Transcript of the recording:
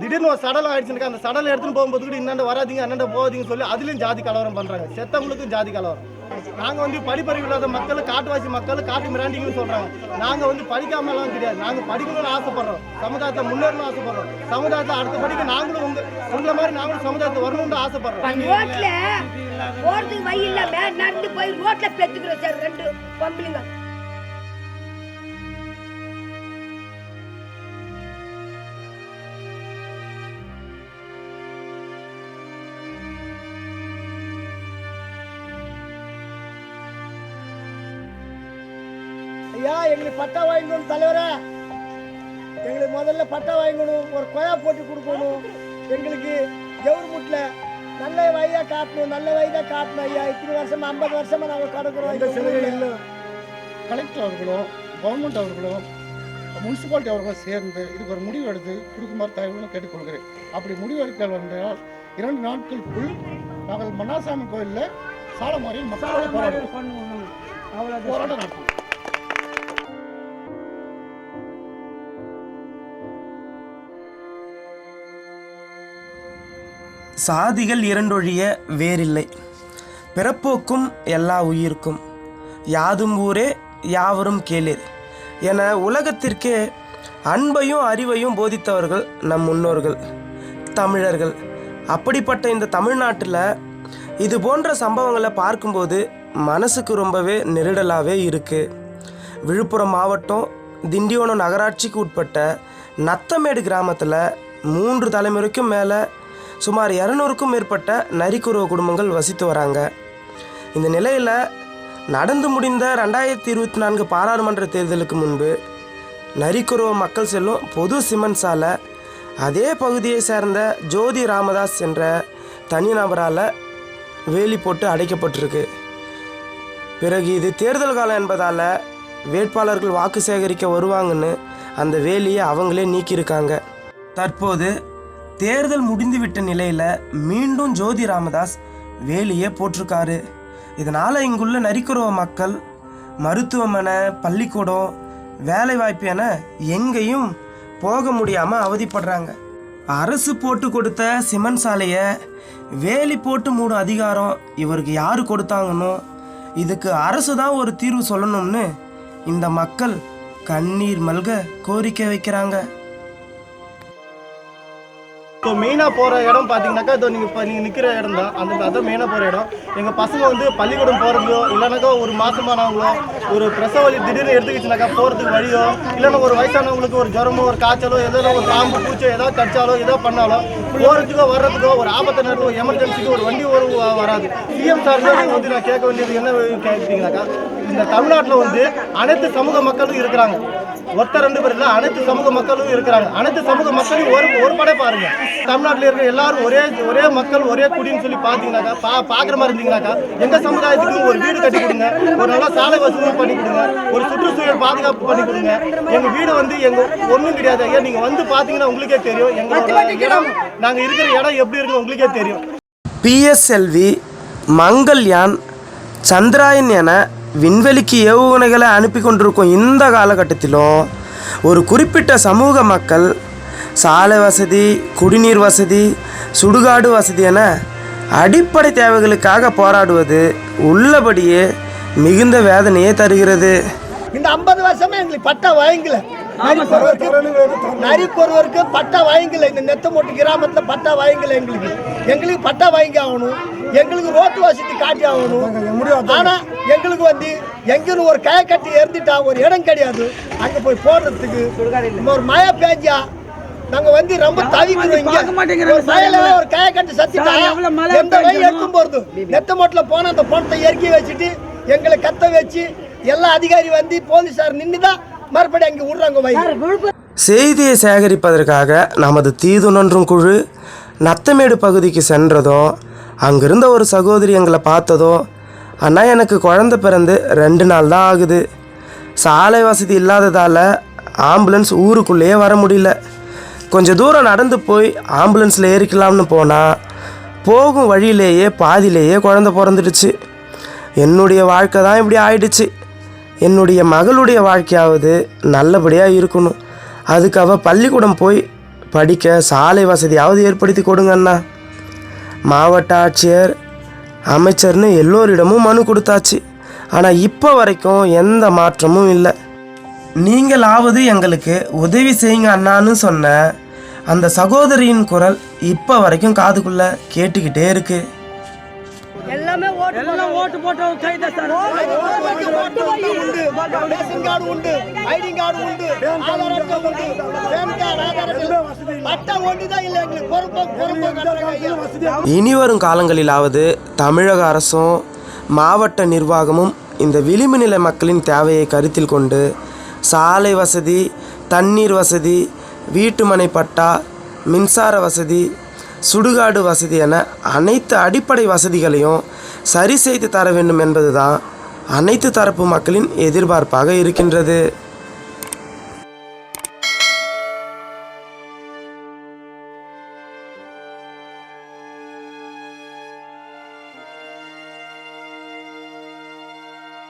திடீர்னு ஒரு சடலம் ஆயிடுச்சுனாக்கா அந்த சடலை எடுத்துன்னு போகும்போது கூட இன்னாண்ட வராதீங்க அண்ணாண்ட போகாதீங்கன்னு சொல்லி அதுலயும் ஜாதி கலவரம் பண்றாங்க. செத்தவங்களுக்கும் ஜாதி கலவரம். நாங்க வந்து படிப்பறிவு இல்லாத மக்கள் காட்டுவாசி மக்கள் காட்டு மிராண்டிங்கன்னு சொல்றாங்க. நாங்க வந்து படிக்காமலாம் கிடையாது. நாங்க படிக்கணும்னு ஆசைப்படுறோம். சமுதாயத்தை முன்னேறணும்னு ஆசைப்படுறோம். சமுதாயத்தை அடுத்த படிக்க நாங்களும் உங்க உங்களை மாதிரி நாங்களும் சமுதாயத்தை வரணும்னு ஆசைப்படுறோம். ரோட்ல போறதுக்கு வழி இல்லாம நடந்து போய் ரோட்ல பெத்துக்கிறோம் சார் ரெண்டு பொம்பளைங்க. ஐயா எங்களுக்கு பட்டா வாங்கிக்கணும் தலைவரே. எங்களுக்கு முதல்ல பட்டா வாங்கிக்கணும் ஒரு கொயா போட்டு கொடுக்கணும். எங்களுக்கு கவர்மெண்ட்ல நல்ல வயதா காட்டணும் நல்ல வயதா காட்டணும் ஐயா. இத்தனை வருஷமா ஐம்பது வருஷமா நாங்கள் கிடக்குறோம் இந்த சிலையில் கலெக்டர் அவர்களும் கவர்மெண்ட் அவர்களும் முனிசிபாலிட்டி அவர்களும் சேர்ந்து இதுக்கு ஒரு முடிவு எடுத்து கொடுக்குமாறு தகவலும் கேட்டுக்கொள்கிறேன். அப்படி முடிவு எடுக்க வந்தால் இரண்டு நாட்களுக்குள் நாங்கள் மன்னாசாமி கோயிலில் சாலமாரியில் மக்களோட போராட்டம் போராட்டம் நடத்துவோம் சாதிகள் இரண்டொழிய வேறில்லை. பிறப்போக்கும் எல்லா உயிருக்கும். யாதும் ஊரே யாவரும் கேளீர். என உலகத்திற்கே அன்பையும் அறிவையும் போதித்தவர்கள் நம் முன்னோர்கள் தமிழர்கள். அப்படிப்பட்ட இந்த தமிழ்நாட்டில் இது போன்ற சம்பவங்களை பார்க்கும்போது மனசுக்கு ரொம்பவே நெருடலாகவே இருக்குது விழுப்புரம் மாவட்டம் திண்டிவனம் நகராட்சிக்கு உட்பட்ட நத்தமேடு கிராமத்தில் மூன்று தலைமுறைக்கும் மேலே சுமார் இரநூறுக்கும் மேற்பட்ட நரிக்குறவ குடும்பங்கள் வசித்து வராங்க. இந்த நிலையில் நடந்து முடிந்த ரெண்டாயிரத்தி இருபத்தி நான்கு பாராளுமன்ற தேர்தலுக்கு முன்பு நரிக்குறவ மக்கள் செல்லும் பொது சிமெண்ட் சாலை அதே பகுதியை சேர்ந்த ஜோதி ராமதாஸ் என்ற தனிநபரால் வேலி போட்டு அடைக்கப்பட்டிருக்கு. பிறகு இது தேர்தல் காலம் என்பதால் வேட்பாளர்கள் வாக்கு சேகரிக்க வருவாங்கன்னு அந்த வேலியை அவங்களே நீக்கியிருக்காங்க. தற்போது தேர்தல் முடிந்துவிட்ட நிலையில் மீண்டும் ஜோதி ராமதாஸ் வேலியே போட்டிருக்காரு. இதனால் இங்குள்ள நரிக்குறவ மக்கள் மருத்துவமனை பள்ளிக்கூடம் வேலைவாய்ப்பு என எங்கேயும் போக முடியாமல் அவதிப்படுறாங்க. அரசு போட்டு கொடுத்த சிமெண்ட் சாலையை வேலி போட்டு மூடும் அதிகாரம் இவருக்கு யார் கொடுத்தாங்கன்னோ இதுக்கு அரசு தான் ஒரு தீர்வு சொல்லணும்னு இந்த மக்கள் கண்ணீர் மல்க கோரிக்கை வைக்கிறாங்க. ஸோ மெயினாக போகிற இடம் பார்த்தீங்கன்னாக்கா இதோ நீங்கள் இப்போ நீங்கள் நிற்கிற இடம் தான். அந்த அதான் மெயினாக போகிற இடம். எங்கள் பசங்க வந்து பள்ளிக்கூடம் போகிறதையோ இல்லைனாக்கா ஒரு மாதமானவங்களோ ஒரு பிரசவ வலி திடீர்னு எடுத்துக்கிச்சுனாக்கா போகிறதுக்கு வழியோ இல்லைன்னா ஒரு வயசானவங்களுக்கு ஒரு ஜுரமோ ஒரு காய்ச்சலோ ஏதோ ஒரு காம்பு பூச்சோ ஏதோ கடிச்சாலோ ஏதோ பண்ணாலோ போகிறதுக்கோ வர்றதுக்கோ ஒரு ஆபத்து நேரத்தில் ஒரு எமர்ஜென்சிக்கு ஒரு வண்டி ஒரு வராது. சிஎம் சார் வந்து நான் கேட்க வேண்டியது என்ன கேட்குறீங்கனாக்கா இந்த தமிழ்நாட்டில் வந்து அனைத்து சமூக மக்களும் இருக்கிறாங்க. ஒருத்தர் ரெண்டு பேர் இல்லை அனைத்து சமூக மக்களும் இருக்கிறாங்க. அனைத்து சமூக மக்களையும் ஒரு ஒரு படை பாருங்க. தமிழ்நாட்டில் இருக்கிற எல்லாரும் ஒரே ஒரே மக்கள் ஒரே குடின்னு சொல்லி பார்த்தீங்கன்னாக்கா பா பார்க்குற மாதிரி இருந்தீங்கன்னாக்கா எங்கள் சமுதாயத்துக்கு ஒரு வீடு கட்டி கொடுங்க ஒரு நல்ல சாலை வசதி பண்ணி கொடுங்க ஒரு சுற்றுச்சூழல் பாதுகாப்பு பண்ணி கொடுங்க. எங்கள் வீடு வந்து எங்கள் ஒன்றும் கிடையாது ஐயா. நீங்கள் வந்து பார்த்தீங்கன்னா உங்களுக்கே தெரியும். எங்களோட இடம் நாங்கள் இருக்கிற இடம் எப்படி இருக்குன்னு உங்களுக்கே தெரியும். பிஎஸ்எல்வி மங்கள்யான் சந்திராயன் என விண்வெளிக்கு ஏவுகணைகளை அனுப்பி கொண்டிருக்கும் இந்த காலகட்டத்திலும் ஒரு குறிப்பிட்ட சமூக மக்கள் சாலை வசதி குடிநீர் வசதி சுடுகாடு வசதி என அடிப்படை தேவைகளுக்காக போராடுவது உள்ளபடியே மிகுந்த வேதனையை தருகிறது. இந்த ஐம்பது வருஷமா எங்களுக்கு பட்டா வாங்கல நரிப்பொருவருக்கு நரிப்பொருவருக்கு பட்டா வாங்கல இந்த நெத்தமோட்டு கிராமத்துல பட்டா வாங்கல எங்களுக்கு. எங்களுக்கு பட்டா வாங்கி ஆகணும். எங்களுக்கு ரோட்டு வசதி காட்டி ஆகணும் ஆனா எங்களுக்கு வந்து எங்கன்னு ஒரு கய கட்டி எரிந்துட்டா ஒரு இடம் கிடையாது. அங்க போய் போடுறதுக்கு நம்ம ஒரு மழை பேஞ்சா நாங்க வந்து ரொம்ப தவிக்கிறோம் மழையில ஒரு கய கட்டி சத்திட்டா எந்த வழி எடுக்கும் போறது? நெத்தமோட்டுல போனா அந்த பணத்தை இறக்கி வச்சுட்டு எங்களை கத்த வச்சு எல்லா அதிகாரி வந்து போலீஸார் நின்று தான் மறுபடியும் அங்கே விடுறாங்க வயல் செய்தியை சேகரிப்பதற்காக நமது தீதுணன்றும் குழு நத்தமேடு பகுதிக்கு சென்றதும் அங்கிருந்த ஒரு சகோதரி எங்களை பார்த்ததும் அண்ணா எனக்கு குழந்த பிறந்து ரெண்டு நாள் தான் ஆகுது. சாலை வசதி இல்லாததால் ஆம்புலன்ஸ் ஊருக்குள்ளேயே வர முடியல. கொஞ்சம் தூரம் நடந்து போய் ஆம்புலன்ஸில் ஏறிக்கலாம்னு போனால் போகும் வழியிலேயே பாதியிலேயே குழந்த பிறந்துடுச்சு. என்னுடைய வாழ்க்கை தான் இப்படி ஆயிடுச்சு. என்னுடைய மகளுடைய வாழ்க்கையாவது நல்லபடியாக இருக்கணும். அதுக்கு அவள் பள்ளிக்கூடம் போய் படிக்க சாலை வசதியாவது ஏற்படுத்தி கொடுங்க அண்ணா. மாவட்ட ஆட்சியர் அமைச்சர்னு எல்லோரிடமும் மனு கொடுத்தாச்சு. ஆனால் இப்போ வரைக்கும் எந்த மாற்றமும் இல்லை. நீங்களாவது எங்களுக்கு உதவி செய்யுங்க அண்ணான்னு சொன்ன அந்த சகோதரியின் குரல் இப்போ வரைக்கும் காதுக்குள்ளே கேட்டுக்கிட்டே இருக்குது எல்லாமே ஓட்டு எல்லாம் ஓட்டு போட்டவங்க கைதான் சார். உண்டு. ரேஷன் கார்டு உண்டு. ஐடி கார்டு உண்டு. ஆதார் அட்டை உண்டு. பேன் கார்டு ஆதார் அட்டை. பட்டா ஒன்று தான் இல்லை எங்களுக்கு. பொறுப்பு பொறுப்பு கட்டுறாங்க ஐயா. இனி வரும் காலங்களிலாவது தமிழக அரசும் மாவட்ட நிர்வாகமும் இந்த விளிம்பு நிலை மக்களின் தேவையை கருத்தில் கொண்டு சாலை வசதி தண்ணீர் வசதி வீட்டுமனை பட்டா மின்சார வசதி சுடுகாடு வசதி என அனைத்து அடிப்படை வசதிகளையும் சரி செய்து தர வேண்டும் என்பதுதான் அனைத்து தரப்பு மக்களின் எதிர்பார்ப்பாக இருக்கின்றது.